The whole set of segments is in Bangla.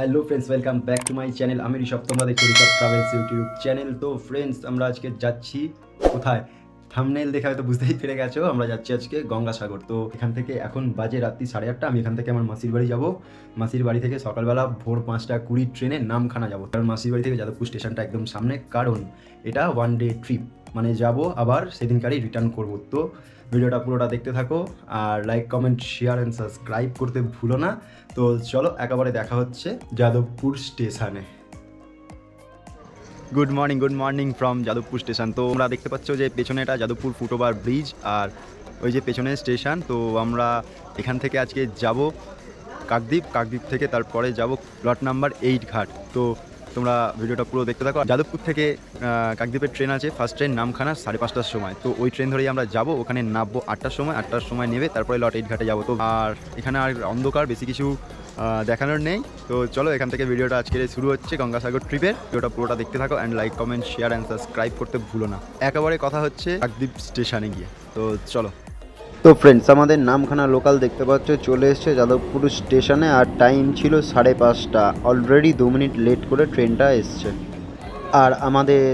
Hello friends welcome back to my channel আমি ঋষভ দেখছ ঋষভ ট্রাভেলস ইউটিউব চ্যানেল তো ফ্রেন্ডস আমরা আজকে যাচ্ছি কোথায়? থামনেল দেখে হয়তো বুঝতেই পেরে গেছো, আমরা যাচ্ছি আজকে গঙ্গাসাগর। তো এখান থেকে এখন বাজে রাত্রি সাড়ে আটটা, আমি এখান থেকে আমার মাসির বাড়ি যাব। মাসির বাড়ি থেকে সকালবেলা ভোর পাঁচটা কুড়ি ট্রেনে নামখানা যাব। কারণ মাসির বাড়ি থেকে যাদবপুর স্টেশনটা একদম সামনে। কারণ এটা ওয়ান ডে ট্রিপ মানে যাব, আবার সেদিনকারই রিটার্ন করব। তো ভিডিওটা পুরোটা দেখতে থাকো, আর like comment share and subscribe করতে ভুলো না। তো চলো, একেবারে দেখা হচ্ছে যাদবপুর স্টেশনে good morning good morning from Jadavpur station তো আমরা দেখতে পাচ্ছ যে পেছনে এটা যাদবপুর ফুটওভার ব্রিজ আর ওই যে পেছনে স্টেশন তো আমরা এখান থেকে আজকে যাব কাকদ্বীপ কাকদ্বীপ থেকে তারপরে যাব প্লট নাম্বার এইট ঘাট। তো তোমরা ভিডিওটা পুরো দেখতে থাকো। যাদবপুর থেকে কাকদ্বীপের ট্রেন আছে। ফার্স্ট ট্রেন নামখানা সাড়ে পাঁচটার সময়। তো ওই ট্রেন ধরেই আমরা যাব। ওখানে নামবো আটটার সময়। আটটার সময় নেবে। তারপরে লট এইট ঘাটে যাব। তো আর এখানে আর অন্ধকার, বেশি কিছু দেখানোর নেই। তো চলো, এখান থেকে ভিডিওটা আজকে শুরু হচ্ছে গঙ্গাসাগর ট্রিপের ভিডিওটা পুরোটা দেখতে থাকো and like comment share and subscribe করতে ভুলো না। একেবারে কথা হচ্ছে কাকদ্বীপ স্টেশনে গিয়ে। তো চলো। তো ফ্রেন্ডস আমাদের নামখানা লোকাল দেখতে পাচ্ছ, চলে এসছে যাদবপুর স্টেশনে আর টাইম ছিল সাড়ে পাঁচটা। অলরেডি দু মিনিট লেট করে ট্রেনটা এসছে। আর আমাদের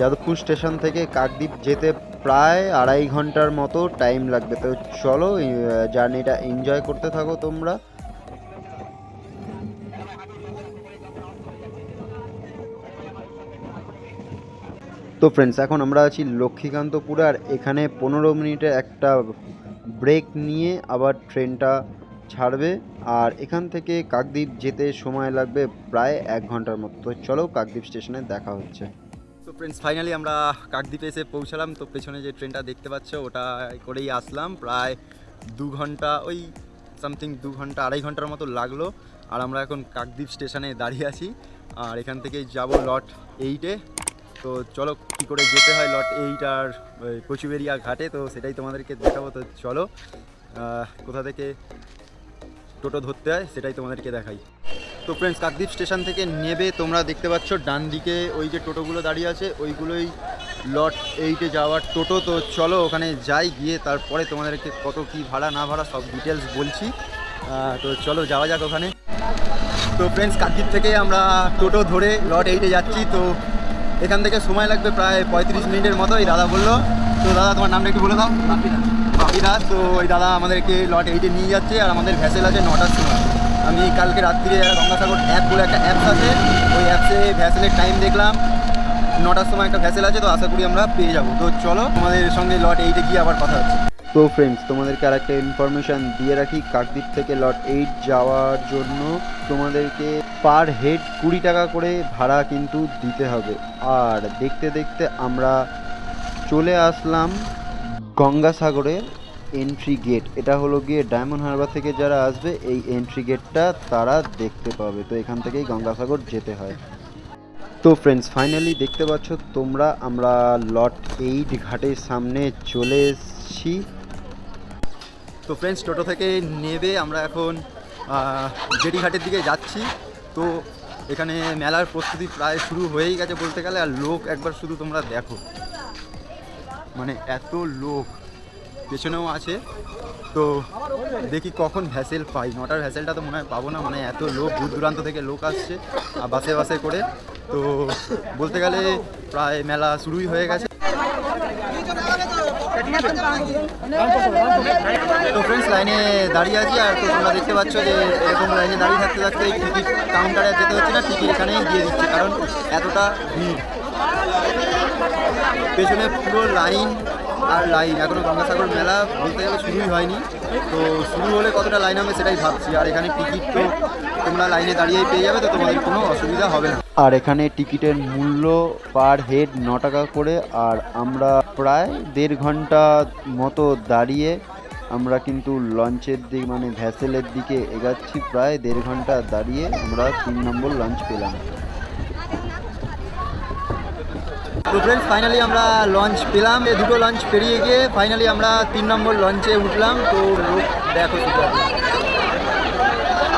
যাদবপুর স্টেশন থেকে কাকদ্বীপ যেতে প্রায় আড়াই ঘণ্টার মতো টাইম লাগবে। তো চলো জার্নিটা এনজয় করতে থাকো তোমরা। তো ফ্রেন্ডস এখন আমরা আছি লক্ষ্মীকান্তপুরে, আর এখানে পনেরো মিনিটে একটা ব্রেক নিয়ে আবার ট্রেনটা ছাড়বে। আর এখান থেকে কাকদ্বীপ যেতে সময় লাগবে প্রায় এক ঘণ্টার মতো। তো চলো কাকদ্বীপ স্টেশনে দেখা হচ্ছে। তো ফ্রেন্ডস ফাইনালি আমরা কাকদ্বীপে এসে পৌঁছালাম। তো পেছনে যে ট্রেনটা দেখতে পাচ্ছ, ওটা করেই আসলাম। প্রায় দু ঘণ্টা, ওই সামথিং দু ঘণ্টা, আড়াই ঘণ্টার মতো লাগল। আর আমরা এখন কাকদ্বীপ স্টেশনে দাঁড়িয়ে আছি। আর এখান থেকেই যাব লট এইটে। তো চলো কী করে যেতে হয় লট এইট আর কচুবেরিয়া ঘাটে, তো সেটাই তোমাদেরকে দেখাবো। তো চলো কোথা থেকে টোটো ধরতে হয় সেটাই তোমাদেরকে দেখাই। তো ফ্রেন্ডস কাকদ্বীপ স্টেশন থেকে নেবে তোমরা দেখতে পাচ্ছ ডান দিকে ওই যে টোটোগুলো দাঁড়িয়ে আছে, ওইগুলোই লট এইটে যাওয়ার টোটো। তো চলো, ওখানে যাই, গিয়ে তারপরে তোমাদেরকে কত কি ভাড়া না ভাড়া সব ডিটেলস বলছি। তো চলো, যাওয়া যাক ওখানে। তো ফ্রেন্ডস কাকদ্বীপ থেকে আমরা টোটো ধরে লট এইটে যাচ্ছি। তো এখান থেকে সময় লাগবে প্রায় পঁয়ত্রিশ মিনিটের মতো এই দাদা বলল। তো দাদা তোমার নামটা একটু বলে দাও। বাপিদা। তো ওই দাদা আমাদেরকে লট এইটে নিয়ে যাচ্ছে আর আমাদের ভ্যাসেল আছে নটার সময়। আমি কালকে রাত্রিরে গঙ্গাসাগর অ্যাপ বলে একটা অ্যাপস আছে ওই অ্যাপসে ভ্যাসেলের টাইম দেখলাম। নটার সময় একটা ভ্যাসেল আছে তো আশা করি আমরা পেয়ে যাব। তো চলো তোমাদের সঙ্গে লট এইটে গিয়ে আবার কথা হচ্ছে। তো ফ্রেন্ডস তোমাদেরকে আরেকটা ইনফরমেশান দিয়ে রাখি। কাকদ্বীপ থেকে লট এইট যাওয়ার জন্য তোমাদেরকে পার হেড কুড়ি টাকা করে ভাড়া কিন্তু দিতে হবে। আর দেখতে দেখতে আমরা চলে আসলাম গঙ্গাসাগরের এন্ট্রি গেট এটা হলো গিয়ে ডায়মন্ড হারবার থেকে যারা আসবে, এই এন্ট্রি গেটটা তারা দেখতে পাবে। তো এখান থেকেই গঙ্গাসাগর যেতে হয়। তো ফ্রেন্ডস ফাইনালি দেখতে পাচ্ছ তোমরা আমরা লট এইট ঘাটের সামনে চলে এসেছি। তো ফ্রেন্ডস টোটো থেকে নেবে আমরা এখন জেটি ঘাটের দিকে যাচ্ছি। তো এখানে মেলার প্রস্তুতি প্রায় শুরু হয়েই গেছে বলতে গেলে, আর লোক একবার শুধু তোমরা দেখো। মানে এত লোক পেছনেও আছে। তো দেখি কখন ভ্যাসেল পাই। নটার ভ্যাসেলটা তো মনে হয় পাবো না। মানে এত লোক, দূর দূরান্ত থেকে লোক আসছে বাসে বাসে করে। তো বলতে গেলে প্রায় মেলা শুরুই হয়ে গেছে। তো ফ্রেন্ডস লাইনে দাঁড়িয়ে আছি আর তো তোমরা দেখতে পাচ্ছ যে এরকম লাইনে দাঁড়িয়ে থাকতে থাকতে এই টিকিট কাউন্টারে যেতে হচ্ছে না টিকিট এখানেই দিয়ে দিচ্ছে, কারণ এতটা ভিড়। পেছনে পুরো লাইন আর লাইন এখনও গঙ্গাসাগর মেলা বলতে গেলে শুরুই হয়নি। তো শুরু হলে কতটা লাইন হবে সেটাই ভাবছি। আর এখানে টিকিট তো তোমরা লাইনে দাঁড়িয়েই পেয়ে যাবে, তো তোমাদের কোনো অসুবিধা হবে না। আর এখানে টিকিটের মূল্য পার হেড ন টাকা করে, আর আমরা প্রায় দেড় ঘণ্টা মতো দাঁড়িয়ে আমরা কিন্তু লঞ্চের দিক মানে ভ্যাসেলের দিকে এগাচ্ছি। প্রায় দেড় ঘণ্টা দাঁড়িয়ে আমরা তিন নম্বর লঞ্চ পেলাম। তো ফ্রেন্ডস ফাইনালি আমরা লঞ্চ পেলাম। এ দুটো লঞ্চ পেরিয়ে গিয়ে ফাইনালি আমরা তিন নম্বর লঞ্চে উঠলাম। তো দেখো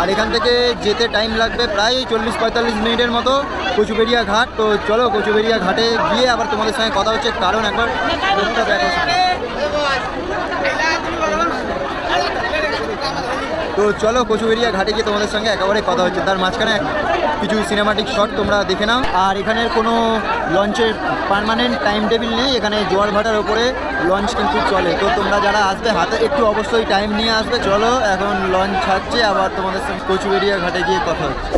আর এখান থেকে যেতে টাইম লাগবে প্রায় চল্লিশ পঁয়তাল্লিশ মিনিটের মতো কচুবেড়িয়া ঘাট। তো চলো কচুবেড়িয়া ঘাটে গিয়ে আবার তোমাদের সঙ্গে কথা হচ্ছে। কারণ একবার দেখো তো চলো কচুবেরিয়া ঘাটে গিয়ে তোমাদের সঙ্গে একেবারে কথা হচ্ছে। তার মাঝখানে কিছু সিনেমাটিক শট তোমরা দেখে নাও। আর এখানের কোনো লঞ্চের পারমানেন্ট টাইম টেবিল নেই। এখানে জোয়ার ভাটার ওপরে লঞ্চ কিন্তু চলে। তো তোমরা যারা আসবে, হাতে একটু অবশ্যই টাইম নিয়ে আসবে। চলো, এখন লঞ্চ ছাড়ছে আবার তোমাদের সঙ্গে কচুবেরিয়া ঘাটে গিয়ে কথা হচ্ছে।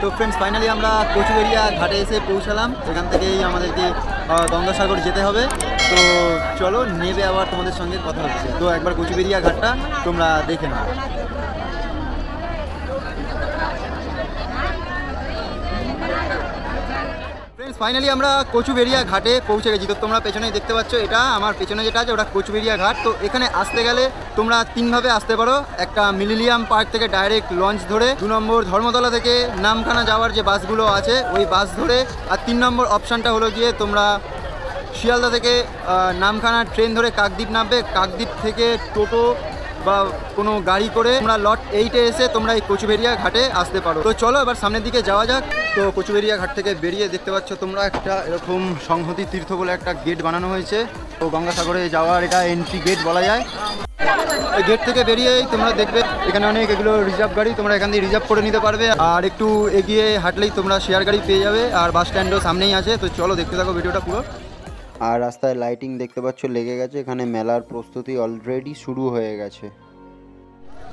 তো ফ্রেন্ডস ফাইনালি আমরা কচুবেরিয়া ঘাটে এসে পৌঁছালাম। এখান থেকেই আমাদেরকে গঙ্গাসাগর যেতে হবে। তো চলো, নেবে আবার তোমাদের সঙ্গে কথা হচ্ছে। তো একবার কচুবেরিয়া ঘাটটা তোমরা দেখে নাও। ফ্রেন্ডস ফাইনালি আমরা কচুবেরিয়া ঘাটে পৌঁছে গেছি। তো তোমরা পেছনেই দেখতে পাচ্ছ এটা। আমার পেছনে যেটা আছে, ওটা কচুবেরিয়া ঘাট। তো এখানে আসতে গেলে তোমরা তিনভাবে আসতে পারো। একটা মিলিলিয়াম পার্ক থেকে ডাইরেক্ট লঞ্চ ধরে, দু নম্বর ধর্মতলা থেকে নামখানা যাওয়ার যে বাসগুলো আছে, ওই বাস ধরে। আর তিন নম্বর অপশানটা হলো গিয়ে তোমরা শিয়ালদা থেকে নামখানা ট্রেন ধরে কাকদ্বীপ নামবে। কাকদ্বীপ থেকে টোটো বা কোনো গাড়ি করে তোমরা লট এইটে এসে তোমরা এই কচুবেরিয়া ঘাটে আসতে পারো। তো চলো এবার সামনের দিকে যাওয়া যাক। তো কচুবেরিয়া ঘাট থেকে বেরিয়ে দেখতে পাচ্ছ তোমরা একটা এরকম সংহতি তীর্থ বলে একটা গেট বানানো হয়েছে। তো গঙ্গাসাগরে যাওয়ার এটা এন্ট্রি গেট বলা যায়। এই গেট থেকে বেরিয়েই তোমরা দেখবে, এখানে অনেক এগুলো রিজার্ভ গাড়ি, তোমরা এখান দিয়ে রিজার্ভ করে নিতে পারবে। আর একটু এগিয়ে হাঁটলেই তোমরা শেয়ার গাড়ি পেয়ে যাবে, আর বাস স্ট্যান্ডও সামনেই আছে। তো চলো দেখতে থাকো ভিডিওটা পুরো। আর রাস্তায় লাইটিং দেখতে পাচ্ছ, লেগে গেছে। এখানে মেলার প্রস্তুতি অলরেডি শুরু হয়ে গেছে।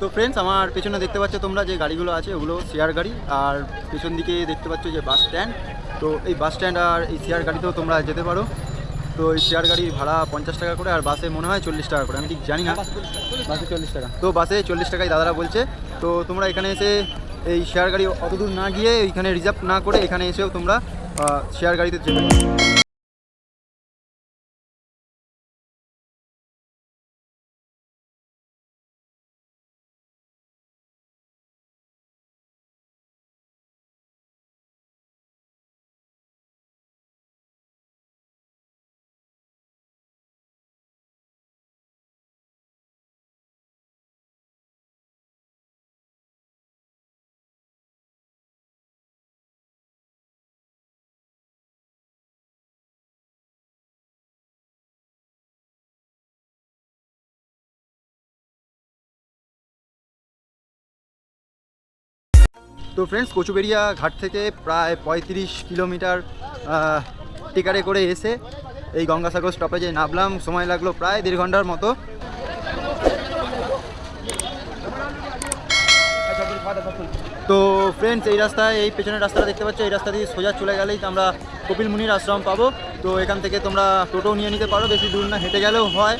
তো ফ্রেন্ডস আমার পেছনে দেখতে পাচ্ছ তোমরা যে গাড়িগুলো আছে ওগুলো শেয়ার গাড়ি। আর পেছন দিকে দেখতে পাচ্ছ যে বাস স্ট্যান্ড তো এই বাস স্ট্যান্ড আর এই শেয়ার গাড়িতেও তোমরা যেতে পারো। তো এই শেয়ার গাড়ির ভাড়া পঞ্চাশ টাকা করে আর বাসে মনে হয় চল্লিশ টাকা করে আমি ঠিক জানি না। বাসে চল্লিশ টাকা। তো বাসে চল্লিশ টাকায় দাদারা বলছে। তো তোমরা এখানে এসে এই শেয়ার গাড়ি অতদূর না গিয়ে এইখানে রিজার্ভ না করে এখানে এসেও তোমরা শেয়ার গাড়িতে যেতে পারো। তো ফ্রেন্ডস কচুবেরিয়া ঘাট থেকে প্রায় পঁয়ত্রিশ কিলোমিটার টিকারে করে এসে এই গঙ্গাসাগর স্টপেজে নামলাম। সময় লাগল প্রায় দেড় ঘণ্টার মতো। তো ফ্রেন্ডস এই রাস্তায়, এই পেছনের রাস্তাটা দেখতে পাচ্ছ, এই রাস্তা দিয়ে সোজা চলে গেলেই আমরা কপিল মুনির আশ্রম পাবো। তো এখান থেকে তোমরা টোটো নিয়ে নিতে পারো, বেশি দূর না, হেঁটে গেলেও হয়।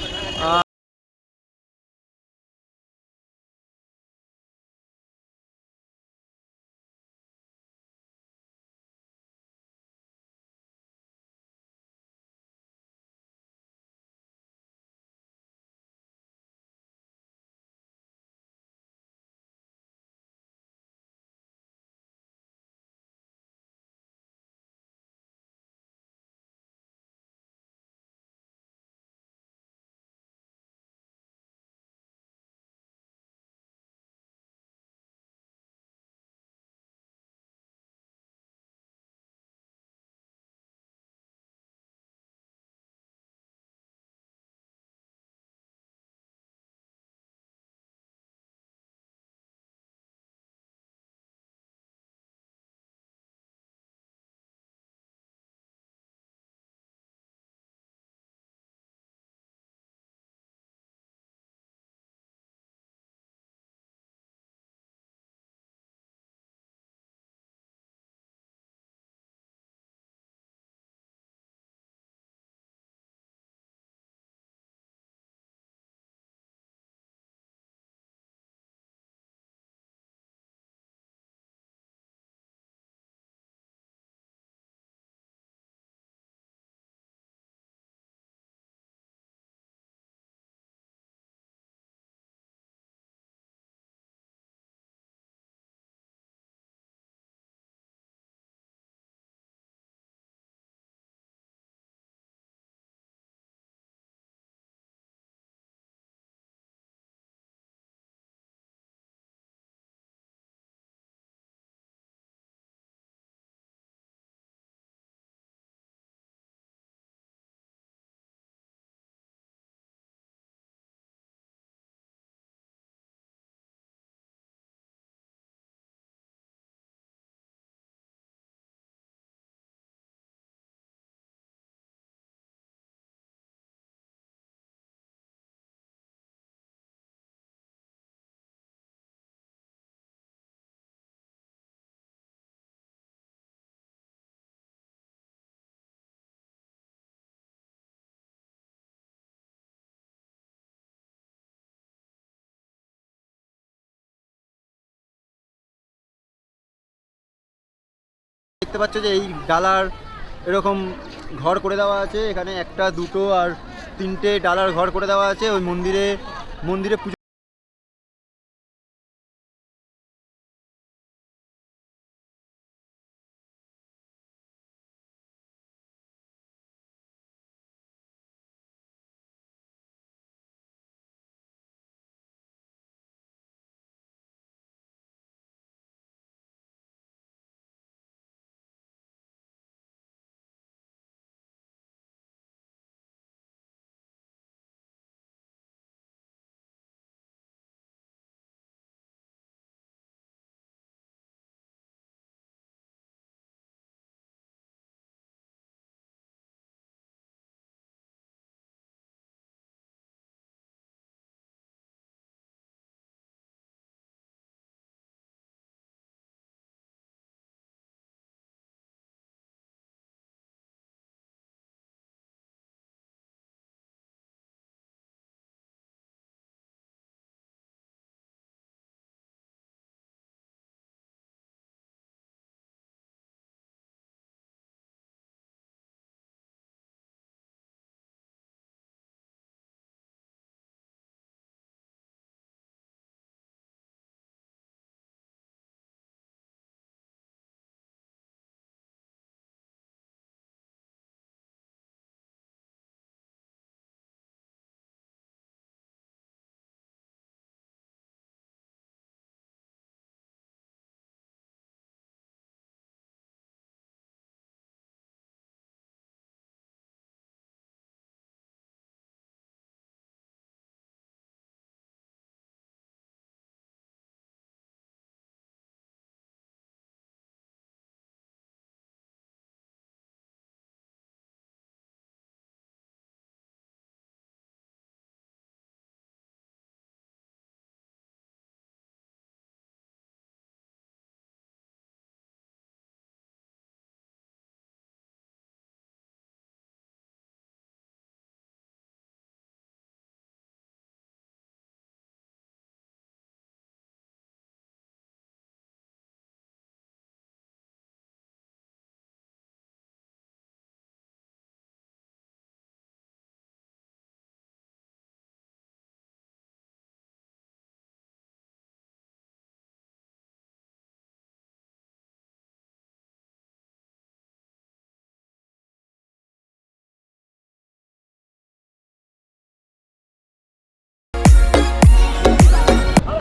দেখতে পাচ্ছ যে এই ডালার এরকম ঘর করে দেওয়া আছে। এখানে একটা, দুটো আর তিনটে ডালার ঘর করে দেওয়া আছে। ওই মন্দিরে মন্দিরে পুজো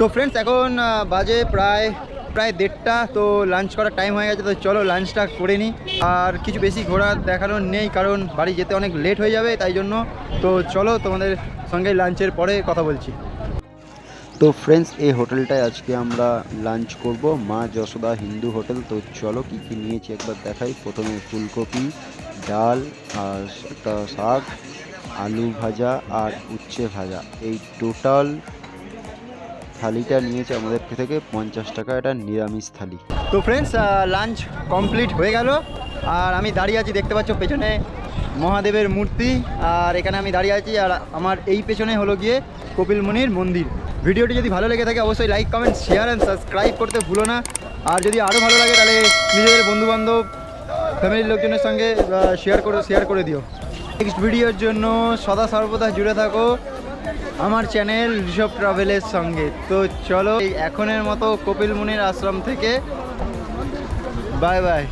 তো ফ্রেন্ডস এখন বাজে প্রায় প্রায় দেড়টা, তো লাঞ্চ করার টাইম হয়ে গেছে, তো চলো লাঞ্চটা করে নিই আর কিছু বেশি ঘোরা দেখানোর নেই, কারণ বাড়ি যেতে অনেক লেট হয়ে যাবে, তাই জন্য। তো চলো তোমাদের সঙ্গে লাঞ্চের পরে কথা বলছি। তো ফ্রেন্ডস এই হোটেলটায় আজকে আমরা লাঞ্চ করব, মা যশোদা হিন্দু হোটেল। তো চলো কী কী নিয়েছি একবার দেখাই। প্রথমে ফুলকপি, ডাল, আর একটা শাক, আলু ভাজা আর উচ্ছে ভাজা। এই টোটাল থালিটা নিয়েছে আমাদের থেকে, পঞ্চাশ টাকা, এটা নিরামিষ থালি। তো ফ্রেন্ডস লাঞ্চ কমপ্লিট হয়ে গেল। আর আমি দাঁড়িয়ে আছি, দেখতে পাচ্ছ পেছনে মহাদেবের মূর্তি। আর এখানে আমি দাঁড়িয়ে আছি, আর আমার এই পেছনে হলো গিয়ে কপিল মুনির মন্দির। ভিডিওটি যদি ভালো লেগে থাকে, অবশ্যই like comment share and subscribe করতে ভুলো না। আর যদি আরও ভালো লাগে, তাহলে নিজেদের বন্ধুবান্ধব ফ্যামিলির লোকজনের সঙ্গে শেয়ার করে শেয়ার করে দিও। নেক্সট ভিডিওর জন্য সদা সর্বদা জুড়ে থাকো। আমার চ্যানেল ঋষভ ট্রাভেলের সঙ্গে। তো চলো এখনের মতো কপিল মুনির আশ্রম থেকে বাই বাই